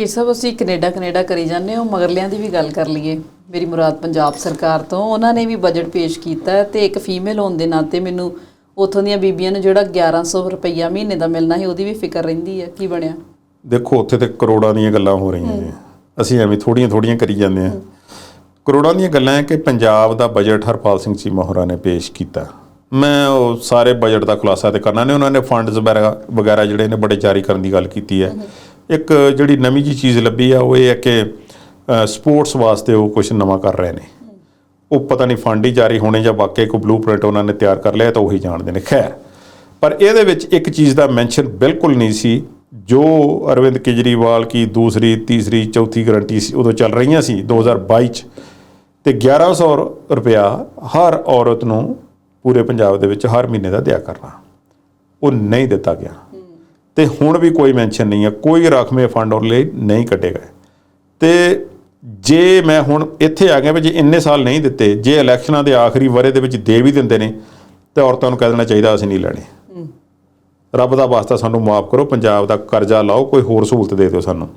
ਇਹ ਸਭ ਅਸੀਂ ਕੈਨੇਡਾ ਕੈਨੇਡਾ ਕਰੀ ਜਾਂਦੇ ਹਾਂ ਮਗਰਲਿਆਂ ਦੀ ਵੀ ਗੱਲ ਕਰ ਲਈਏ। ਮੇਰੀ ਮੁਰਾਦ ਪੰਜਾਬ ਸਰਕਾਰ ਤੋਂ, ਉਹਨਾਂ ਨੇ ਵੀ ਬਜਟ ਪੇਸ਼ ਕੀਤਾ ਹੈ ਤੇ ਇੱਕ ਫੀਮੇਲ ਹੋਣ ਦੇ ਨਾਤੇ ਮੈਨੂੰ ਉਥੋਂ ਦੀਆਂ ਬੀਬੀਆਂ ਨੂੰ ਜਿਹੜਾ 1100 ਰੁਪਈਆ ਮਹੀਨੇ ਦਾ ਮਿਲਣਾ ਸੀ, ਉਹਦੀ ਵੀ ਫਿਕਰ ਰਹਿੰਦੀ ਹੈ। ਕੀ ਬਣਿਆ? ਦੇਖੋ, ਉੱਥੇ ਤੇ ਕਰੋੜਾਂ ਦੀਆਂ ਗੱਲਾਂ ਹੋ ਰਹੀਆਂ ਨੇ। ਅਸੀਂ ਐਵੇਂ ਥੋੜੀਆਂ ਥੋੜੀਆਂ ਕਰੀ ਜਾਂਦੇ ਹਾਂ। ਕਰੋੜਾਂ ਦੀਆਂ ਗੱਲਾਂ ਹੈ ਕਿ ਪੰਜਾਬ ਦਾ ਬਜਟ ਹਰਪਾਲ ਸਿੰਘ ਚੀਮਾ ਹੋਰਾਂ ਨੇ ਪੇਸ਼ ਕੀਤਾ। ਮੈਂ ਉਹ ਸਾਰੇ ਬਜਟ ਦਾ ਖੁਲਾਸਾ ਤੇ ਕਰਨਾ ਨੇ ਉਹਨਾਂ ਨੇ ਫੰਡਸ ਵਗੈਰਾ ਵਗੈਰਾ ਜਿਹੜੇ ਨੇ ਬੜੇ ਜਾਰੀ ਕਰਨ ਦੀ ਗੱਲ ਕੀਤੀ ਹੈ। ਇੱਕ ਜਿਹੜੀ ਨਵੀਂ ਜੀ ਚੀਜ਼ ਲੱਭੀ ਆ, ਉਹ ਇਹ ਹੈ ਕਿ ਸਪੋਰਟਸ ਵਾਸਤੇ ਉਹ ਕੁਝ ਨਵਾਂ ਕਰ ਰਹੇ ਨੇ। ਉਹ ਪਤਾ ਨਹੀਂ ਫੰਡ ਹੀ ਜਾਰੀ ਹੋਣੇ ਜਾਂ ਵਾਕਈ ਕੋਈ ਬਲੂਪ੍ਰਿੰਟ ਉਹਨਾਂ ਨੇ ਤਿਆਰ ਕਰ ਲਿਆ ਤਾਂ ਉਹੀ ਜਾਣਦੇ ਨੇ। ਖੈਰ, ਪਰ ਇਹਦੇ ਵਿੱਚ ਇੱਕ ਚੀਜ਼ ਦਾ ਮੈਂਸ਼ਨ ਬਿਲਕੁਲ ਨਹੀਂ ਸੀ, ਜੋ ਅਰਵਿੰਦ ਕੇਜਰੀਵਾਲ ਕੀ ਦੂਸਰੀ, ਤੀਸਰੀ, ਚੌਥੀ ਗਰੰਟੀ ਸੀ, ਉਦੋਂ ਚੱਲ ਰਹੀਆਂ ਸੀ 2022 ਚ। ਤੇ 1100 ਰੁਪਇਆ ਹਰ ਔਰਤ ਨੂੰ ਪੂਰੇ ਪੰਜਾਬ ਦੇ ਵਿੱਚ ਹਰ ਮਹੀਨੇ ਦਾ ਦਿਆ ਕਰਨਾ। ਉਹ ਨਹੀਂ ਦਿੱਤਾ ਗਿਆ। ਤੇ ਹੁਣ ਵੀ ਕੋਈ ਮੈਂਸ਼ਨ ਨਹੀਂ ਹੈ ਕੋਈ ਰਕਮੇ ਫੰਡ ਉਹਦੇ ਲਈ ਨਹੀਂ ਕੱਢੇ ਗਏ ਤੇ ਜੇ ਮੈਂ ਹੁਣ ਇੱਥੇ ਆ ਗਿਆ ਵੀ ਜੇ ਇੰਨੇ ਸਾਲ ਨਹੀਂ ਦਿੱਤੇ ਜੇ ਇਲੈਕਸ਼ਨਾਂ ਦੇ ਆਖਰੀ ਵਰੇ ਦੇ ਵਿੱਚ ਦੇ ਵੀ ਦਿੰਦੇ ਨੇ ਤੇ ਔਰਤਾਂ ਨੂੰ ਕਹਿ ਦੇਣਾ ਚਾਹੀਦਾ ਅਸੀਂ ਨਹੀਂ ਲੈਣੇ। ਰੱਬ ਦਾ ਵਾਸਤਾ ਸਾਨੂੰ ਮਾਫ ਕਰੋ ਪੰਜਾਬ ਦਾ ਕਰਜ਼ਾ ਲਾਓ ਕੋਈ ਹੋਰ ਸਹੂਲਤ ਦੇ ਦਿਓ ਸਾਨੂੰ।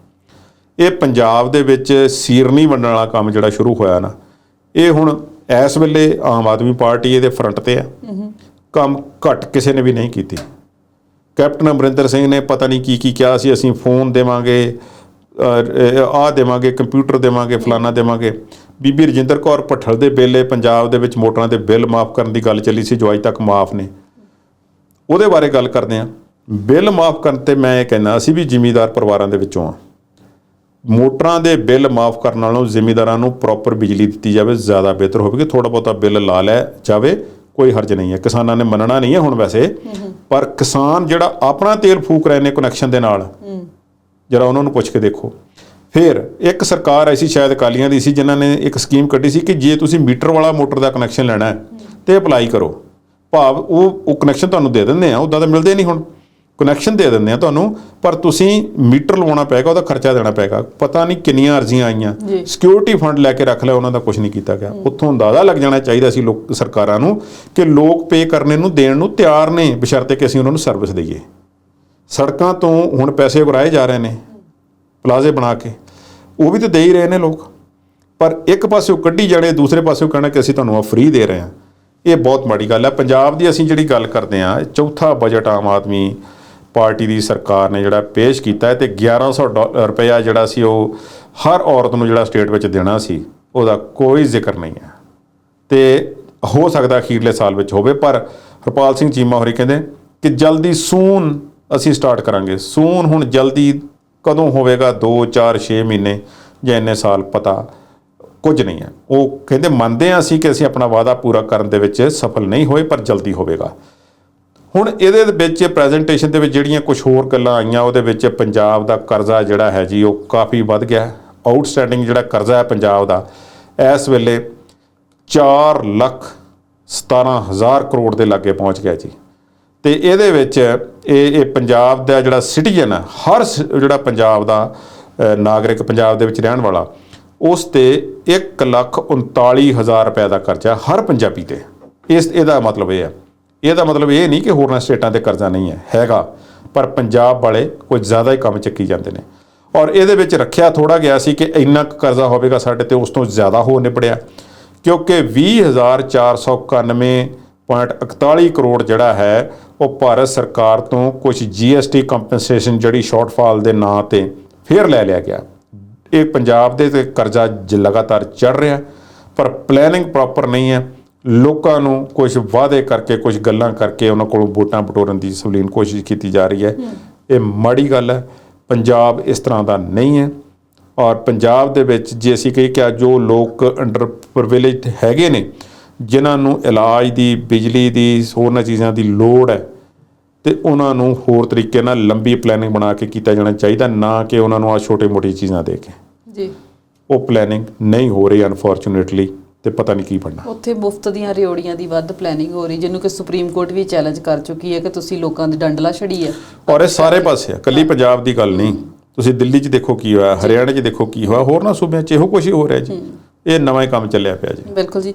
ਇਹ ਪੰਜਾਬ ਦੇ ਵਿੱਚ ਸੀਰਨੀ ਵੰਡਣ ਵਾਲਾ ਕੰਮ ਜਿਹੜਾ ਸ਼ੁਰੂ ਹੋਇਆ ਨਾ ਇਹ ਹੁਣ ਇਸ ਵੇਲੇ ਆਮ ਆਦਮੀ ਪਾਰਟੀ ਇਹਦੇ ਫਰੰਟ ਤੇ ਆ। ਕੰਮ ਘੱਟ ਕਿਸੇ ਨੇ ਵੀ ਨਹੀਂ ਕੀਤੀ। ਕੈਪਟਨ ਅਮਰਿੰਦਰ ਸਿੰਘ ਨੇ ਪਤਾ ਨਹੀਂ ਕੀ ਕੀ ਕਿਹਾ ਸੀ, ਅਸੀਂ ਫੋਨ ਦੇਵਾਂਗੇ ਆਹ ਦੇਵਾਂਗੇ, ਕੰਪਿਊਟਰ ਦੇਵਾਂਗੇ, ਫਲਾਨਾ ਦੇਵਾਂਗੇ। ਬੀਬੀ ਰਜਿੰਦਰ ਕੌਰ ਭੱਠਲ ਦੇ ਵੇਲੇ ਪੰਜਾਬ ਦੇ ਵਿੱਚ ਮੋਟਰਾਂ ਦੇ ਬਿੱਲ ਮਾਫ ਕਰਨ ਦੀ ਗੱਲ ਚੱਲੀ ਸੀ, ਜੋ ਅੱਜ ਤੱਕ ਮਾਫ ਨੇ। ਉਹਦੇ ਬਾਰੇ ਗੱਲ ਕਰਦੇ ਹਾਂ। ਬਿੱਲ ਮਾਫ ਕਰਨ ਤੇ ਮੈਂ ਇਹ ਕਹਿੰਦਾ ਅਸੀਂ ਵੀ ਜ਼ਿਮੀਂਦਾਰ ਪਰਿਵਾਰਾਂ ਦੇ ਵਿੱਚੋਂ ਆ ਮੋਟਰਾਂ ਦੇ ਬਿੱਲ ਮਾਫ ਕਰਨ ਨਾਲੋਂ ਜ਼ਿਮੀਂਦਾਰਾਂ ਨੂੰ ਪ੍ਰੋਪਰ ਬਿਜਲੀ ਦਿੱਤੀ ਜਾਵੇ, ਜ਼ਿਆਦਾ ਬਿਹਤਰ ਹੋਵੇਗੀ। ਥੋੜਾ ਬਹੁਤਾ ਬਿੱਲ ਲਾ ਲੈ ਜਾਵੇ। ਕੋਈ ਹਰਜ ਨਹੀਂ ਹੈ। ਕਿਸਾਨਾਂ ਨੇ ਮੰਨਣਾ ਨਹੀਂ ਹੈ ਹੁਣ ਵੈਸੇ। ਪਰ ਕਿਸਾਨ ਜਿਹੜਾ ਆਪਣਾ ਤੇਲ ਫੂਕ ਰਹੇ ਨੇ ਕਨੈਕਸ਼ਨ ਦੇ ਨਾਲ, ਜਰਾ ਉਹਨਾਂ ਨੂੰ ਪੁੱਛ ਕੇ ਦੇਖੋ। ਫਿਰ ਇੱਕ ਸਰਕਾਰ ਐਸੀ ਸ਼ਾਇਦ ਅਕਾਲੀਆਂ ਦੀ ਸੀ ਜਿਨ੍ਹਾਂ ਨੇ ਇੱਕ ਸਕੀਮ ਕੱਢੀ ਸੀ ਕਿ ਜੇ ਤੁਸੀਂ ਮੀਟਰ ਵਾਲਾ ਮੋਟਰ ਦਾ ਕਨੈਕਸ਼ਨ ਲੈਣਾ ਹੈ, ਤੇ ਅਪਲਾਈ ਕਰੋ। ਭਾਵ ਉਹ ਉਹ ਕਨੈਕਸ਼ਨ ਤੁਹਾਨੂੰ ਦੇ ਦਿੰਦੇ ਆ ਉਦਾਂ ਤਾਂ ਮਿਲਦੇ ਨਹੀਂ ਹੁਣ। ਕਨੈਕਸ਼ਨ ਦੇ ਦਿੰਦੇ ਆ ਤੁਹਾਨੂੰ ਪਰ ਤੁਸੀਂ ਮੀਟਰ ਲਵਾਉਣਾ ਪਏਗਾ ਉਹਦਾ ਖਰਚਾ ਦੇਣਾ ਪਏਗਾ ਪਤਾ ਨਹੀਂ ਕਿੰਨੀਆਂ ਅਰਜ਼ੀਆਂ ਆਈਆਂ। ਸਿਕਿਉਰਿਟੀ ਫੰਡ ਲੈ ਕੇ ਰੱਖ ਲਿਆ ਉਹਨਾਂ ਦਾ ਕੁਝ ਨਹੀਂ ਕੀਤਾ ਗਿਆ। ਉੱਥੋਂ ਅੰਦਾਜ਼ਾ ਲੱਗ ਜਾਣਾ ਚਾਹੀਦਾ ਸੀ ਲੋਕ ਸਰਕਾਰਾਂ ਨੂੰ ਕਿ ਲੋਕ ਪੇ ਕਰਨੇ ਨੂੰ ਦੇਣ ਨੂੰ ਤਿਆਰ ਨੇ ਬਸ਼ਰਤੇ ਕਿ ਅਸੀਂ ਉਹਨਾਂ ਨੂੰ ਸਰਵਿਸ ਦਈਏ। ਸੜਕਾਂ ਤੋਂ ਹੁਣ ਪੈਸੇ ਉਗਰਾਏ ਜਾ ਰਹੇ ਨੇ ਪਲਾਜ਼ੇ ਬਣਾ ਕੇ। ਉਹ ਵੀ ਤਾਂ ਦੇ ਹੀ ਰਹੇ ਨੇ ਲੋਕ। ਪਰ ਇੱਕ ਪਾਸੇ ਕੱਢੀ ਜਾਣੇ ਦੂਸਰੇ ਪਾਸੇ ਕਹਿਣਾ ਕਿ ਅਸੀਂ ਤੁਹਾਨੂੰ ਆ ਫ੍ਰੀ ਦੇ ਰਹੇ ਹਾਂ। ਇਹ ਬਹੁਤ ਮਾੜੀ ਗੱਲ ਹੈ। ਪੰਜਾਬ ਦੀ ਅਸੀਂ ਜਿਹੜੀ ਗੱਲ ਕਰਦੇ ਇਹ ਚੌਥਾ ਬਜਟ ਆਮ ਆਦਮੀ ਪਾਰਟੀ ਦੀ ਸਰਕਾਰ ਨੇ ਜਿਹੜਾ ਪੇਸ਼ ਕੀਤਾ ਹੈ ਤੇ 1100 ਡਾਲ- ਰੁਪਇਆ ਜਿਹੜਾ ਸੀ ਉਹ ਹਰ ਔਰਤ ਨੂੰ ਜਿਹੜਾ ਸਟੇਟ ਵਿੱਚ ਦੇਣਾ ਸੀ, ਉਹਦਾ ਕੋਈ ਜ਼ਿਕਰ ਨਹੀਂ ਹੈ। ਤੇ ਹੋ ਸਕਦਾ ਅਖੀਰਲੇ ਸਾਲ ਵਿੱਚ ਹੋਵੇ, ਪਰ ਹਰਪਾਲ ਸਿੰਘ ਚੀਮਾ ਹੋਰੀ ਕਹਿੰਦੇ ਕਿ ਜਲਦੀ ਸੂਨ ਅਸੀਂ ਸਟਾਰਟ ਕਰਾਂਗੇ। ਸੂਨ ਹੁਣ ਜਲਦੀ ਕਦੋਂ ਹੋਵੇਗਾ? 2 4 6 ਮਹੀਨੇ ਜਾਂ ਇੰਨੇ ਸਾਲ ਪਤਾ ਕੁਝ ਨਹੀਂ ਹੈ। ਉਹ ਕਹਿੰਦੇ ਮੰਨਦੇ ਹਾਂ ਅਸੀਂ ਕਿ ਅਸੀਂ ਆਪਣਾ ਵਾਅਦਾ ਪੂਰਾ ਕਰਨ ਦੇ ਵਿੱਚ ਸਫਲ ਨਹੀਂ ਹੋਏ, ਪਰ ਜਲਦੀ ਹੋਵੇਗਾ। ਹੁਣ ਇਹਦੇ ਵਿੱਚ ਪ੍ਰੈਜੈਂਟੇਸ਼ਨ ਦੇ ਵਿੱਚ ਜਿਹੜੀਆਂ ਕੁਝ ਹੋਰ ਗੱਲਾਂ ਆਈਆਂ, ਉਹਦੇ ਵਿੱਚ ਪੰਜਾਬ ਦਾ ਕਰਜ਼ਾ ਜਿਹੜਾ ਹੈ ਜੀ, ਉਹ ਕਾਫੀ ਵੱਧ ਗਿਆ ਆਊਟਸਟੈਂਡਿੰਗ ਜਿਹੜਾ ਕਰਜ਼ਾ ਹੈ ਪੰਜਾਬ ਦਾ, ਇਸ ਵੇਲੇ 4 ਲੱਖ 17 ਹਜ਼ਾਰ ਕਰੋੜ ਦੇ ਲਾਗੇ ਪਹੁੰਚ ਗਿਆ ਜੀ। ਤੇ ਇਹਦੇ ਵਿੱਚ ਇਹ ਇਹ ਪੰਜਾਬ ਦਾ ਜਿਹੜਾ ਸਿਟੀਜ਼ਨ ਹੈ, ਹਰ ਸ- ਜਿਹੜਾ ਪੰਜਾਬ ਦਾ ਨਾਗਰਿਕ ਪੰਜਾਬ ਦੇ ਵਿੱਚ ਰਹਿਣ ਵਾਲਾ, ਉਸ ਤੇ 1 ਲੱਖ 39 ਹਜ਼ਾਰ ਰੁਪਏ ਦਾ ਕਰਜ਼ਾ ਹਰ ਪੰਜਾਬੀ ਤੇ। ਇਸ, ਇਹਦਾ ਮਤਲਬ ਇਹ ਹੈ। ਇਹਦਾ ਮਤਲਬ ਇਹ ਨਹੀਂ ਕਿ ਹੋਰਨਾਂ ਸਟੇਟਾਂ ਤੇ ਕਰਜ਼ਾ ਨਹੀਂ ਹੈ, ਹੈਗਾ। ਪਰ ਪੰਜਾਬ ਵਾਲੇ ਕੁਝ ਜ਼ਿਆਦਾ ਹੀ ਕੰਮ ਚੱਕੀ ਜਾਂਦੇ ਨੇ। ਔਰ ਇਹਦੇ ਵਿੱਚ ਰੱਖਿਆ ਥੋੜਾ ਗਿਆ ਸੀ ਕਿ ਇੰਨਾ ਕੁ ਕਰਜ਼ਾ ਹੋਵੇਗਾ ਸਾਡੇ ਤੇ, ਉਸ ਤੋਂ ਜ਼ਿਆਦਾ ਹੋ ਨਿਬੜਿਆ ਕਿਉਂਕਿ 20491.41 ਕਰੋੜ ਜਿਹੜਾ ਹੈ, ਉਹ ਭਾਰਤ ਸਰਕਾਰ ਤੋਂ ਕੁਝ ਜੀਐਸਟੀ ਕੰਪਨਸੇਸ਼ਨ ਜਿਹੜੀ ਸ਼ਾਰਟਫਾਲ ਦੇ ਨਾਂ ਤੇ ਫੇਰ ਲੈ ਲਿਆ ਗਿਆ। ਇਹ ਪੰਜਾਬ ਦੇ ਤੇ ਕਰਜ਼ਾ ਲਗਾਤਾਰ ਚੜ ਰਿਹਾ। ਪਰ ਪਲੈਨਿੰਗ ਪ੍ਰੋਪਰ ਨਹੀਂ ਹੈ। ਲੋਕਾਂ ਨੂੰ ਕੁਝ ਵਾਅਦੇ ਕਰਕੇ ਕੁਝ ਗੱਲਾਂ ਕਰਕੇ ਉਹਨਾਂ ਕੋਲੋਂ ਵੋਟਾਂ ਬਟੋਰਨ ਦੀ ਸਵਲੀਨ ਕੋਸ਼ਿਸ਼ ਕੀਤੀ ਜਾ ਰਹੀ ਹੈ। ਇਹ ਮਾੜੀ ਗੱਲ ਹੈ। ਪੰਜਾਬ ਇਸ ਤਰ੍ਹਾਂ ਦਾ ਨਹੀਂ ਹੈ ਔਰ ਪੰਜਾਬ ਦੇ ਵਿੱਚ ਜੇ ਅਸੀਂ ਕਹੀਏ ਕਿ ਜੋ ਲੋਕ ਅੰਡਰ ਪ੍ਰਿਵਿਲੇਜਡ ਹੈਗੇ ਨੇ ਜਿਨ੍ਹਾਂ ਨੂੰ ਇਲਾਜ ਦੀ ਬਿਜਲੀ ਦੀ ਹੋਰਨਾਂ ਚੀਜ਼ਾਂ ਦੀ ਲੋੜ ਹੈ ਤੇ ਉਹਨਾਂ ਨੂੰ ਹੋਰ ਤਰੀਕੇ ਨਾਲ ਲੰਬੀ ਪਲੈਨਿੰਗ ਬਣਾ ਕੇ ਕੀਤਾ ਜਾਣਾ ਚਾਹੀਦਾ ਨਾ ਕਿ ਉਹਨਾਂ ਨੂੰ ਆ ਛੋਟੇ-ਮੋਟੀ ਚੀਜ਼ਾਂ ਦੇ ਕੇ। ਜੀ। ਉਹ ਪਲੈਨਿੰਗ ਨਹੀਂ ਹੋ ਰਹੀ ਅਨਫੋਰਚੂਨੇਟਲੀ ਤੇ ਪਤਾ ਨਹੀਂ ਕੀ ਬਣਨਾ। ਉੱਥੇ ਮੁਫਤ ਦੀਆਂ ਰਿਓੜੀਆਂ ਦੀ ਵੱਧ ਪਲੈਨਿੰਗ ਹੋ ਰਹੀ ਜਿਹਨੂੰ ਕਿ ਸੁਪਰੀਮ ਕੋਰਟ ਵੀ ਚੈਲੰਜ ਕਰ ਚੁੱਕੀ ਹੈ ਕਿ ਤੁਸੀਂ ਲੋਕਾਂ ਦੀ ਡੰਡਲਾ ਛੜੀ ਹੈ। ਔਰ ਇਹ ਸਾਰੇ ਪਾਸੇ ਆ ਕੱਲੀ ਪੰਜਾਬ ਦੀ ਗੱਲ ਨਹੀਂ। ਤੁਸੀਂ ਦਿੱਲੀ 'ਚ ਦੇਖੋ ਕੀ ਹੋਇਆ ਹਰਿਆਣਾ 'ਚ ਦੇਖੋ ਕੀ ਹੋਇਆ ਹੋਰ ਨਾ ਸੂਬਿਆਂ 'ਚ ਇਹੋ ਕੁਝ ਹੀ ਹੋ ਰਿਹਾ ਜੀ। ਇਹ ਨਵਾਂ ਹੀ ਕੰਮ ਚੱਲਿਆ ਪਿਆ ਜੀ। ਬਿਲਕੁਲ ਜੀ।